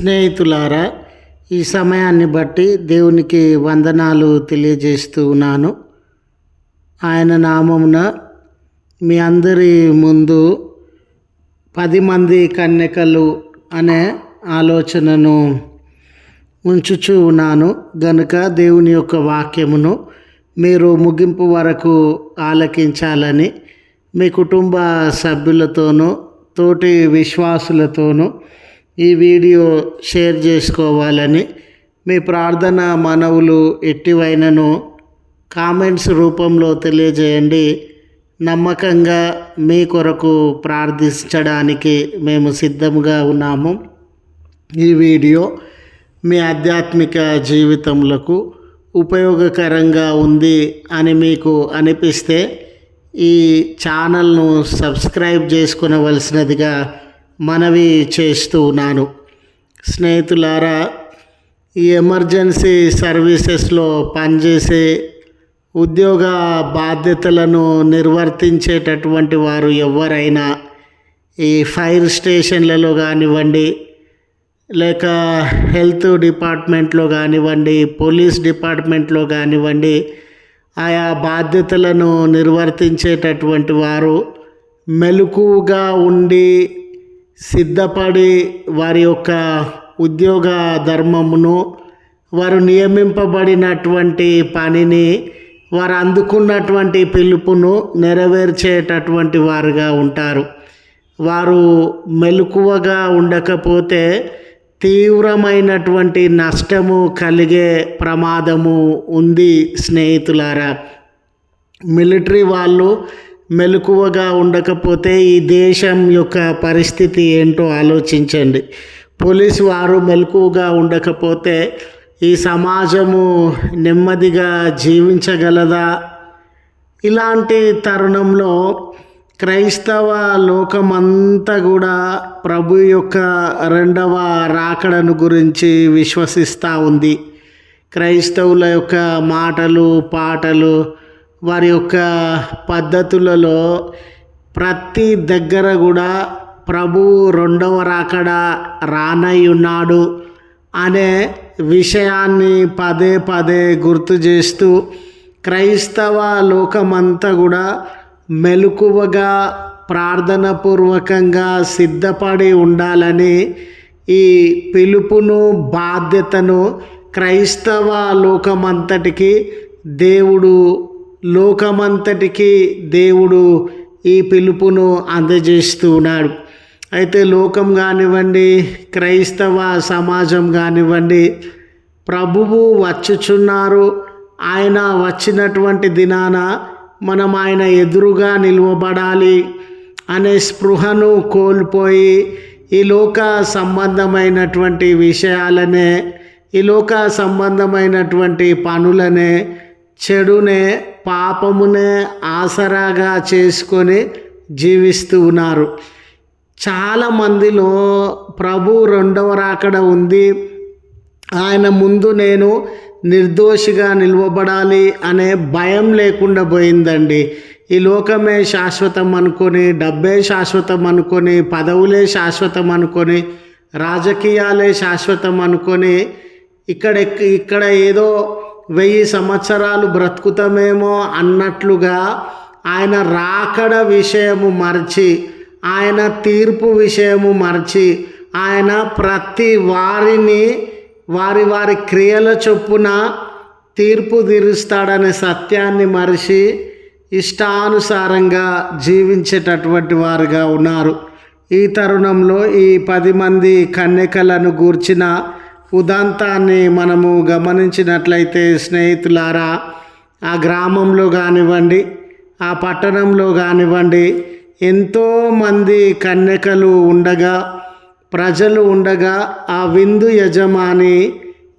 స్నేహితులారా ఈ సమయాన్ని బట్టి దేవునికి వందనాలు తెలియజేస్తూ ఉన్నాను. ఆయన నామమున మీ అందరి ముందు పది మంది కన్యకలు అనే ఆలోచనను ఉంచుచూ ఉన్నాను. గనుక దేవుని యొక్క వాక్యమును మీరు ముగింపు వరకు ఆలకించాలని మీ కుటుంబ సభ్యులతోనూ తోటి విశ్వాసులతోనూ ఈ వీడియో షేర్ చేసుకోవాలని మీ ప్రార్థన మనవులు ఎట్టివైనను కామెంట్స్ రూపంలో తెలియజేయండి. నమ్మకంగా మీ కొరకు ప్రార్థించడానికి మేము సిద్ధంగా ఉన్నాము. ఈ వీడియో మీ ఆధ్యాత్మిక జీవితములకు ఉపయోగకరంగా ఉంది అని మీకు అనిపిస్తే ఈ ఛానల్ను సబ్స్క్రైబ్ చేసుకునవలసినదిగా మనవి చేస్తూ ఉన్నాను. స్నేహితులారా ఈ ఎమర్జెన్సీ సర్వీసెస్లో పనిచేసే ఉద్యోగ బాధ్యతలను నిర్వర్తించేటటువంటి వారు ఎవరైనా ఈ ఫైర్ స్టేషన్లలో కానివ్వండి లేక హెల్త్ డిపార్ట్మెంట్లో కానివ్వండి పోలీస్ డిపార్ట్మెంట్లో కానివ్వండి ఆయా బాధ్యతలను నిర్వర్తించేటటువంటి వారు మెలకుగా ఉండి సిద్ధపడి వారి యొక్క ఉద్యోగ ధర్మమును వారు నియమింపబడినటువంటి పనిని వారు అందుకున్నటువంటి పిలుపును నెరవేర్చేటటువంటి వారుగా ఉంటారు. వారు మెలకువగా ఉండకపోతే తీవ్రమైనటువంటి నష్టము కలిగే ప్రమాదము ఉంది స్నేహితులారా. మిలిటరీ వాళ్ళు మెలకువగా ఉండకపోతే ఈ దేశం యొక్క పరిస్థితి ఏంటో ఆలోచించండి. పోలీసు వారు మెలకువగా ఉండకపోతే ఈ సమాజము నెమ్మదిగా జీవించగలదా? ఇలాంటి తరుణంలో క్రైస్తవ లోకమంతా కూడా ప్రభు యొక్క రెండవ రాకడను గురించి విశ్వసిస్తూ ఉంది. క్రైస్తవుల యొక్క మాటలు పాటలు వారి యొక్క పద్ధతులలో ప్రతి దగ్గర కూడా ప్రభు రెండవ రాకడ రానై ఉన్నాడు అనే విషయాన్ని పదే పదే గుర్తు చేస్తూ క్రైస్తవ లోకమంతా కూడా మెలకువగా ప్రార్థనపూర్వకంగా సిద్ధపడి ఉండాలని ఈ పిలుపును బాధ్యతను క్రైస్తవ లోకమంతటికి దేవుడు లోకమంతటికి దేవుడు ఈ పిలుపును అందజేస్తూ ఉన్నాడు. అయితే లోకం కానివ్వండి క్రైస్తవ సమాజం కానివ్వండి ప్రభువు వచ్చుచున్నారు. ఆయన వచ్చినటువంటి దినాన మనం ఆయన ఎదురుగా నిలువబడాలి అనే స్పృహను కోల్పోయి ఈ లోక సంబంధమైనటువంటి విషయాలనే ఈ లోక సంబంధమైనటువంటి పనులనే చెడునే పాపమునే ఆసరాగా చేసుకొని జీవిస్తూ ఉన్నారు. చాలామందిలో ప్రభు రెండవ రాకడ ఉంది. ఆయన ముందు నేను నిర్దోషిగా నిలవబడాలి అనే భయం లేకుండా పోయిందండి. ఈ లోకమే శాశ్వతం అనుకొని డబ్బే శాశ్వతం అనుకొని పదవులే శాశ్వతం అనుకొని రాజకీయాలే శాశ్వతం అనుకొని ఇక్కడ ఇక్కడ ఏదో వెయ్యి సంవత్సరాలు బ్రతుకుతామేమో అన్నట్లుగా ఆయన రాకడ విషయము మర్చి ఆయన తీర్పు విషయము మర్చి ఆయన ప్రతి వారిని వారి వారి క్రియల చొప్పున తీర్పు తీరుస్తాడనే సత్యాన్ని మరిచి ఇష్టానుసారంగా జీవించేటటువంటి వారుగా ఉన్నారు. ఈ తరుణంలో ఈ పది మంది కన్యకలను గూర్చిన ఉదాంతాన్ని మనము గమనించినట్లయితే స్నేహితులారా ఆ గ్రామంలో కానివ్వండి ఆ పట్టణంలో కానివ్వండి ఎంతోమంది కన్యకలు ఉండగా ప్రజలు ఉండగా ఆ విందు యజమాని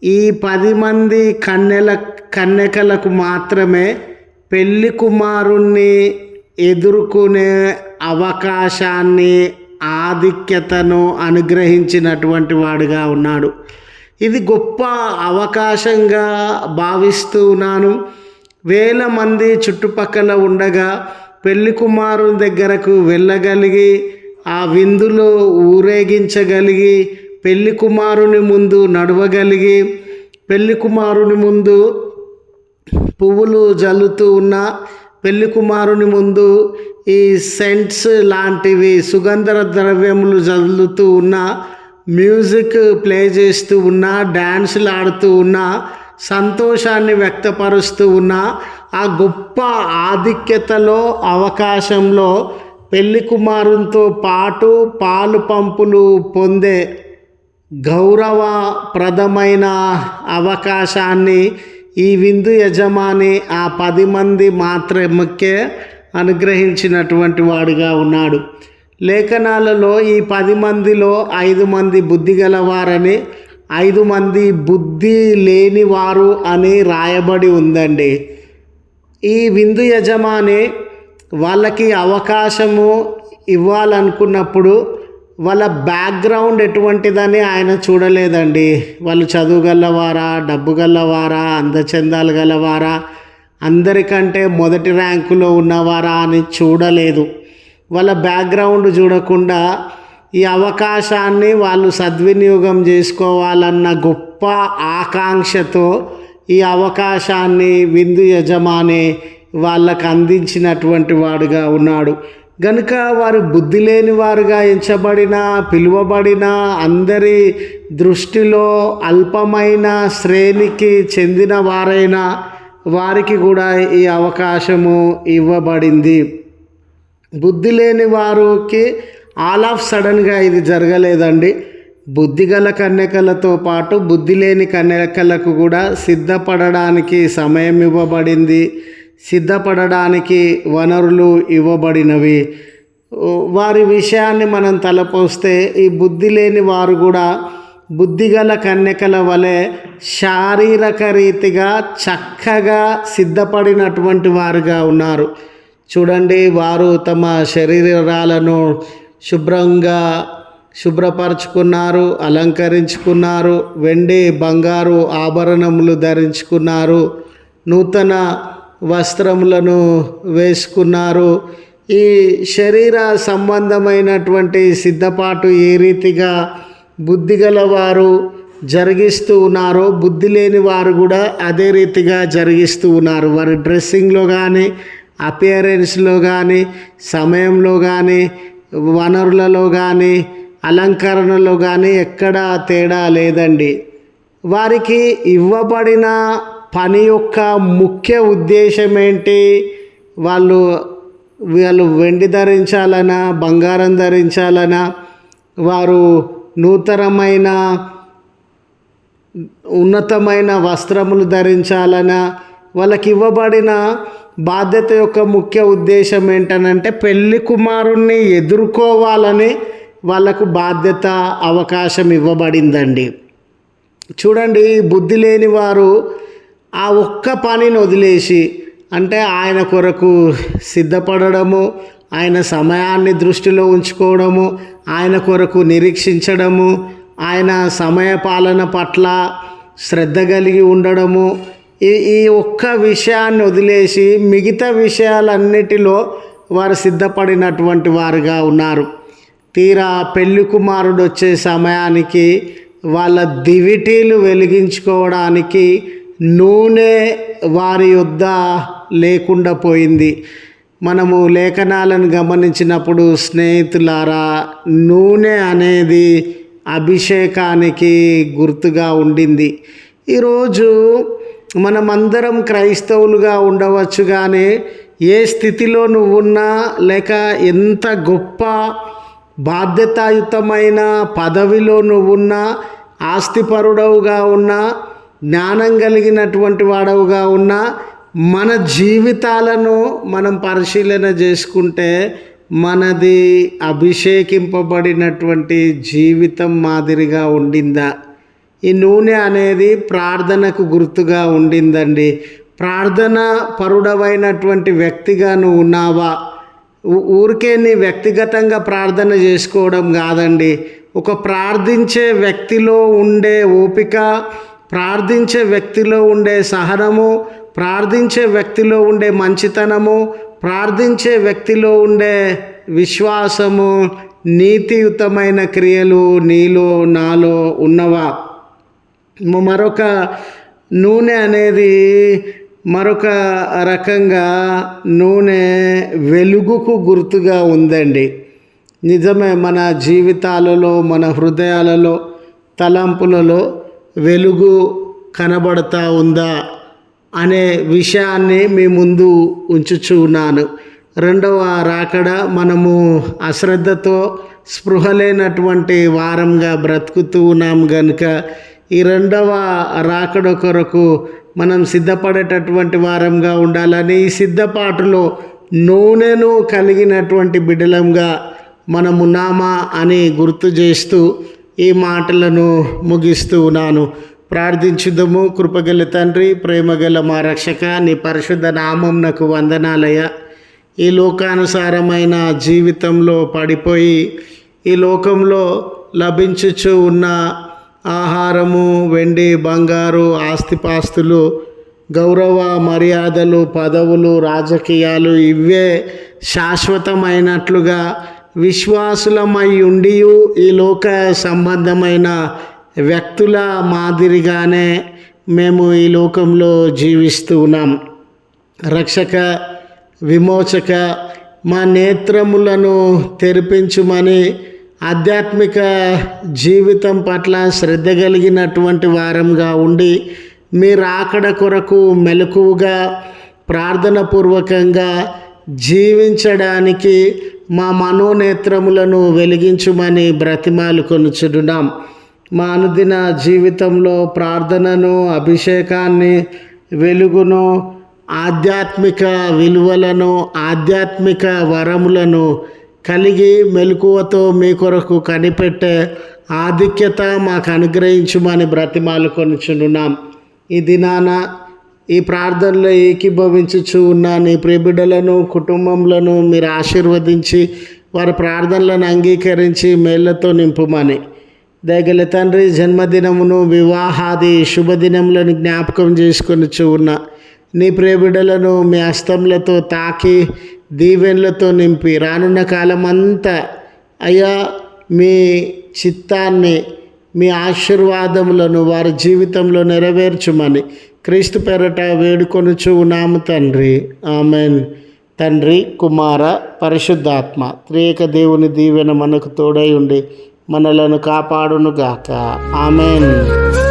ఈ పది మంది కన్యల కన్యకలకు మాత్రమే పెళ్ళి కుమారుణ్ణి ఎదుర్కొనే అవకాశాన్ని ఆధిక్యతను అనుగ్రహించినటువంటి వాడుగా ఉన్నాడు. ఇది గొప్ప అవకాశంగా భావిస్తూ ఉన్నాను. వేల మంది చుట్టుపక్కల ఉండగా పెళ్ళి కుమారుని దగ్గరకు వెళ్ళగలిగి ఆ విందులో ఊరేగించగలిగి పెళ్ళి కుమారుని ముందు నడవగలిగి పెళ్ళి కుమారుని ముందు పువ్వులు జల్లుతూ ఉన్న పెళ్ళి కుమారుని ముందు ఈ సెంట్స్ లాంటివి సుగంధ ద్రవ్యములు జల్లుతూ ఉన్న మ్యూజిక్ ప్లే చేస్తూ ఉన్న డ్యాన్సులు ఆడుతూ ఉన్న సంతోషాన్ని వ్యక్తపరుస్తూ ఉన్న ఆ గొప్ప ఆధిక్యతలో అవకాశంలో పెళ్ళి కుమారునితో పాటు పాలు పంపులు పొందే గౌరవప్రదమైన అవకాశాన్ని ఈ విందు యజమాని ఆ పది మంది మాత్రముకే అనుగ్రహించినటువంటి వాడుగా ఉన్నాడు. లేఖనాలలో ఈ పది మందిలో ఐదు మంది బుద్ధి గలవారని ఐదు మంది బుద్ధి లేనివారు అని రాయబడి ఉందండి. ఈ విందు యజమాని వాళ్ళకి అవకాశము ఇవ్వాలనుకున్నప్పుడు వాళ్ళ బ్యాక్గ్రౌండ్ ఎటువంటిదని ఆయన చూడలేదండి. వాళ్ళు చదువు గలవారా డబ్బు గలవారా అందచందాలు గలవారా అందరికంటే మొదటి ర్యాంకులో ఉన్నవారా అని చూడలేదు. వాళ్ళ బ్యాక్గ్రౌండ్ చూడకుండా ఈ అవకాశాన్ని వాళ్ళు సద్వినియోగం చేసుకోవాలన్న గొప్ప ఆకాంక్షతో ఈ అవకాశాన్ని విందు యజమాని వాళ్ళకు అందించినటువంటి వాడుగా ఉన్నాడు. గనుక వారు బుద్ధి లేని వారుగా ఎంచబడిన పిలువబడిన అందరి దృష్టిలో అల్పమైన శ్రేణికి చెందిన వారైనా వారికి కూడా ఈ అవకాశము ఇవ్వబడింది. బుద్ధి లేని వారికి ఆల్ ఆఫ్ సడన్గా ఇది జరగలేదండి. బుద్ధిగల కన్యకలతో పాటు బుద్ధి లేని కన్యకలకు కూడా సిద్ధపడడానికి సమయం ఇవ్వబడింది. సిద్ధపడడానికి వనరులు ఇవ్వబడినవి. వారి విషయాన్ని మనం తలపోస్తే ఈ బుద్ధి లేని వారు కూడా బుద్ధిగల కన్యకల వలె శారీరక రీతిగా చక్కగా సిద్ధపడినటువంటి వారుగా ఉన్నారు. చూడండి వారు తమ శరీరాలను శుభ్రంగా శుభ్రపరచుకున్నారు అలంకరించుకున్నారు వెండి బంగారు ఆభరణములు ధరించుకున్నారు నూతన వస్త్రములను వేసుకున్నారు. ఈ శరీర సంబంధమైనటువంటి సిద్ధపాటు ఏ రీతిగా బుద్ధిగల వారు జరిగిస్తూ ఉన్నారో బుద్ధి లేని వారు కూడా అదే రీతిగా జరిగిస్తూ ఉన్నారు. వారి డ్రెస్సింగ్లో కానీ అపియరెన్స్లో కానీ సమయంలో కానీ వనరులలో కానీ అలంకరణలో కానీ ఎక్కడా తేడా లేదండి. వారికి ఇవ్వబడిన పని యొక్క ముఖ్య ఉద్దేశం ఏంటి వాళ్ళు వాళ్ళు వెండి ధరించాలనా బంగారం ధరించాలనా? వారు నూతనమైన ఉన్నతమైన వస్త్రములు ధరించాలనా? వాళ్ళకి ఇవ్వబడిన బాధ్యత యొక్క ముఖ్య ఉద్దేశం ఏంటనంటే పెళ్ళి కుమారుణ్ణి ఎదుర్కోవాలని వాళ్ళకు బాధ్యత అవకాశం ఇవ్వబడిందండి. చూడండి బుద్ధి లేని వారు ఆ ఒక్క పనిని వదిలేసి అంటే ఆయన కొరకు సిద్ధపడము ఆయన సమయాన్ని దృష్టిలో ఉంచుకోవడము ఆయన కొరకు నిరీక్షించడము ఆయన సమయ పాలన పట్ల శ్రద్ధ కలిగి ఉండడము ఈ ఈ ఒక్క విషయాన్ని వదిలేసి మిగతా విషయాలన్నిటిలో వారు సిద్ధపడినటువంటి వారుగా ఉన్నారు. తీరా పెళ్ళి కుమారుడు వచ్చే సమయానికి వాళ్ళ దివిటీలు వెలిగించుకోవడానికి నూనె వారి యొద్ద లేకుండా పోయింది. మనము లేఖనాలను గమనించినప్పుడు స్నేహితులారా నూనె అనేది అభిషేకానికి గుర్తుగా ఉండింది. ఈరోజు మనమందరం క్రైస్తవులుగా ఉండవచ్చు కానీ ఏ స్థితిలో నువ్వున్నా లేక ఎంత గొప్ప బాధ్యతాయుతమైన పదవిలో నువ్వున్నా ఆస్తిపరుడవుగా ఉన్నా జ్ఞానం కలిగినటువంటి వాడవుగా ఉన్నా మన జీవితాలను మనం పరిశీలన చేసుకుంటే మనది అభిషేకింపబడినటువంటి జీవితం మాదిరిగా ఉండిందా? ఈ నూనె అనేది ప్రార్థనకు గుర్తుగా ఉండిందండి. ప్రార్థన పరుడవైనటువంటి వ్యక్తిగా నువ్వు ఉన్నావా? ఊరికే నీ వ్యక్తిగతంగా ప్రార్థన చేసుకోవడం కాదండి. ఒక ప్రార్థించే వ్యక్తిలో ఉండే ఓపిక ప్రార్థించే వ్యక్తిలో ఉండే సహనము ప్రార్థించే వ్యక్తిలో ఉండే మంచితనము ప్రార్థించే వ్యక్తిలో ఉండే విశ్వాసము నీతియుతమైన క్రియలు నీలో నాలో ఉన్నవా? మరొక నూనె అనేది మరొక రకంగా నూనె వెలుగుకు గుర్తుగా ఉందండి. నిజమే మన జీవితాలలో మన హృదయాలలో తలంపులలో వెలుగు కనబడతా ఉందా అనే విషయాన్ని మీ ముందు ఉంచుచున్నాను రెండవ రాకడ మనము అశ్రద్ధతో స్పృహ లేనటువంటి వారంగా బ్రతుకుతూ ఉన్నాం గనుక ఈ రెండవ రాకడ కొరకు మనం సిద్ధపడేటటువంటి వారంగా ఉండాలని ఈ సిద్ధపాటులో నూనెను కలిగినటువంటి బిడ్డలంగా మనమున్నామా అని గుర్తు చేస్తూ ఈ మాటలను ముగిస్తూ ఉన్నాను. ప్రార్థించుదము. కృపగల తండ్రి ప్రేమగల మా రక్షక నీ పరిశుద్ధ నామం నాకు వందనాలయ ఈ లోకానుసారమైన జీవితంలో పడిపోయి ఈ లోకంలో లభించుచు ఉన్న ఆహారము వెండి బంగారు ఆస్తిపాస్తులు గౌరవ మర్యాదలు పదవులు రాజకీయాలు ఇవే శాశ్వతమైనట్లుగా విశ్వాసులమై ఉండి ఈ లోక సంబంధమైన వ్యక్తుల మాదిరిగానే మేము ఈ లోకంలో జీవిస్తూ ఉన్నాం. రక్షక విమోచక మా నేత్రములను తెరిపించుమని ఆధ్యాత్మిక జీవితం పట్ల శ్రద్ధ కలిగినటువంటి వారంగా ఉండి మీరు ఆకడ కొరకు మెలకువగా ప్రార్థన పూర్వకంగా జీవించడానికి మా మనోనేత్రములను వెలిగించుమని బ్రతిమాలు కొనుచుడున్నాం మా అనుదిన జీవితంలో ప్రార్థనను అభిషేకాన్ని వెలుగును ఆధ్యాత్మిక విలువలను ఆధ్యాత్మిక వరములను కలిగి మెలకువతో మీ కొరకు కనిపెట్టే ఆధిక్యత మాకు అనుగ్రహించుమని బ్రతిమాలుకొనిచున్నాం ఈ దినాన ఈ ప్రార్థనలో ఏకీభవించుచు ఉన్న నీ ప్రిబిడలను కుటుంబంలను మీరు ఆశీర్వదించి వారి ప్రార్థనలను అంగీకరించి మేళ్ళతో నింపుమని. దయగల తండ్రి జన్మదినమును వివాహాది శుభదినములను జ్ఞాపకం చేసుకొని ఉన్న నీ ప్రేబిడలను మీ హస్తములతో తాకి దీవెనలతో నింపి రానున్న కాలం అంతా అయ్యా మీ చిత్తాన్ని మీ ఆశీర్వాదములను వారి జీవితంలో నెరవేర్చుమని క్రీస్తు పెరట వేడుకొనుచు ఉన్నాము తండ్రి. ఆమెన్. తండ్రి కుమార పరిశుద్ధాత్మ త్రియేక దేవుని దీవెన మనకు తోడై ఉండి మనలను కాపాడునుగాక. ఆమెన్.